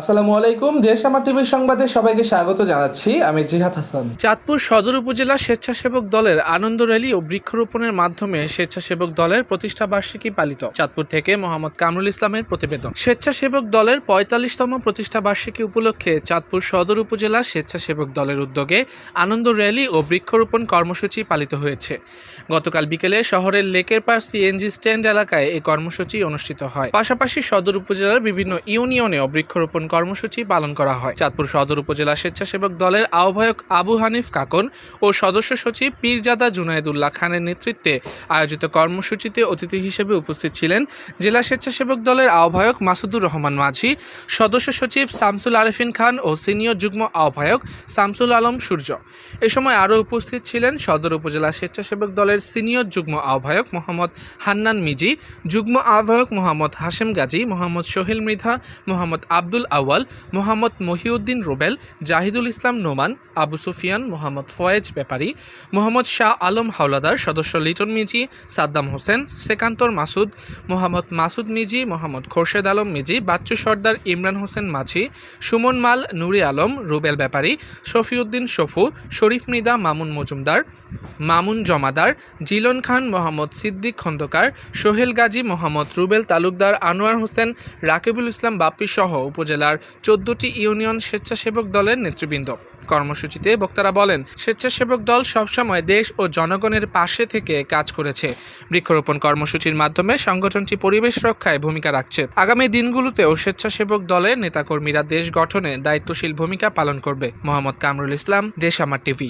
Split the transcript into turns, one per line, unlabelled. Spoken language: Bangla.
আসসালামু আলাইকুম, দেশ আমার টিভির সংবাদে সবাইকে স্বাগত জানাচ্ছি। আমি জিহাদ হাসান।
চাঁদপুর সদর উপজেলা স্বেচ্ছাসেবক দলের আনন্দ র্যালি ও বৃক্ষরোপণের মাধ্যমে স্বেচ্ছাসেবক দলের প্রতিষ্ঠা বার্ষিকী পালিত। চাঁদপুর থেকে মোহাম্মদ কামরুল ইসলামের প্রতিবেদন। স্বেচ্ছাসেবক দলের পঁয়তাল্লিশতম প্রতিষ্ঠা বার্ষিকী উপলক্ষে চাঁদপুর সদর উপজেলা স্বেচ্ছাসেবক দলের উদ্যোগে আনন্দ র্যালি ও বৃক্ষরোপণ কর্মসূচি পালিত হয়েছে। গতকাল বিকেলে শহরের লেকের পার সিএনজি স্ট্যান্ড এলাকায় এই কর্মসূচি অনুষ্ঠিত হয়। পাশাপাশি সদর উপজেলার বিভিন্ন ইউনিয়নেও বৃক্ষরোপণ কর্মসূচি পালন করা হয়। চাঁদপুর সদর উপজেলা স্বেচ্ছাসেবক দলের আহ্বায়ক আবু হানিফ কাকন ও সদস্য সচিব পীরজাদা জুনায়দুল্লাহ খানের নেতৃত্বে আয়োজিত কর্মসূচিতে অতিথি হিসেবে উপস্থিত ছিলেন জেলা স্বেচ্ছাসেবক দলের আহ্বায়ক মাসুদুর রহমান মাঝি, সদস্য সচিব শামসুল আরেফিন খান ও সিনিয়র যুগ্ম আহ্বায়ক শামসুল আলম সূর্য। এ সময় আরও উপস্থিত ছিলেন সদর উপজেলা স্বেচ্ছাসেবক দলের সিনিয়র যুগ্ম আহ্বায়ক মোহাম্মদ হান্নান মিজি, যুগ্ম আহ্বায়ক মোহাম্মদ হাশেম গাজী, মোহাম্মদ সোহেল মৃধা, মোহাম্মদ আব্দুল আওয়াল মোহাম্মদ মহিউদ্দিন রুবেল, জাহিদুল ইসলাম নোমান, আবু সুফিয়ান, মোহাম্মদ ফয়েজ ব্যাপারী মোহাম্মদ শাহ আলম হাওলাদার সদস্য লিটন মিজি, সাদ্দাম হোসেন, সেকান্তর মাসুদ, মোহাম্মদ মাসুদ মিজি, মোহাম্মদ খোরশেদ আলম মিজি, বাচ্চু সর্দার ইমরান হোসেন মাঝি, সুমন মাল, নুরি আলম, রুবেল ব্যাপারী শফিউদ্দিন শফু, শরীফ মৃদা, মামুন মজুমদার, মামুন জমাদার, জিলন খান, মোহাম্মদ সিদ্দিক খন্দকার, সোহেল গাজী, মোহাম্মদ রুবেল তালুকদার, আনোয়ার হোসেন, রাকিবুল ইসলাম বাপ্পি সহ উপজেলার চোদ্দটি ইউনিয়ন স্বেচ্ছাসেবক দলের নেতৃবৃন্দ। কর্মসূচিতে বক্তারা বলেন, স্বেচ্ছাসেবক দল সবসময় দেশ ও জনগণের পাশে থেকে কাজ করেছে। বৃক্ষরোপণ কর্মসূচির মাধ্যমে সংগঠনটি পরিবেশ রক্ষায় ভূমিকা রাখছে। আগামী দিনগুলোতেও স্বেচ্ছাসেবক দলের নেতাকর্মীরা দেশ গঠনে দায়িত্বশীল ভূমিকা পালন করবে। মোহাম্মদ কামরুল ইসলাম দেশ আমার টিভি।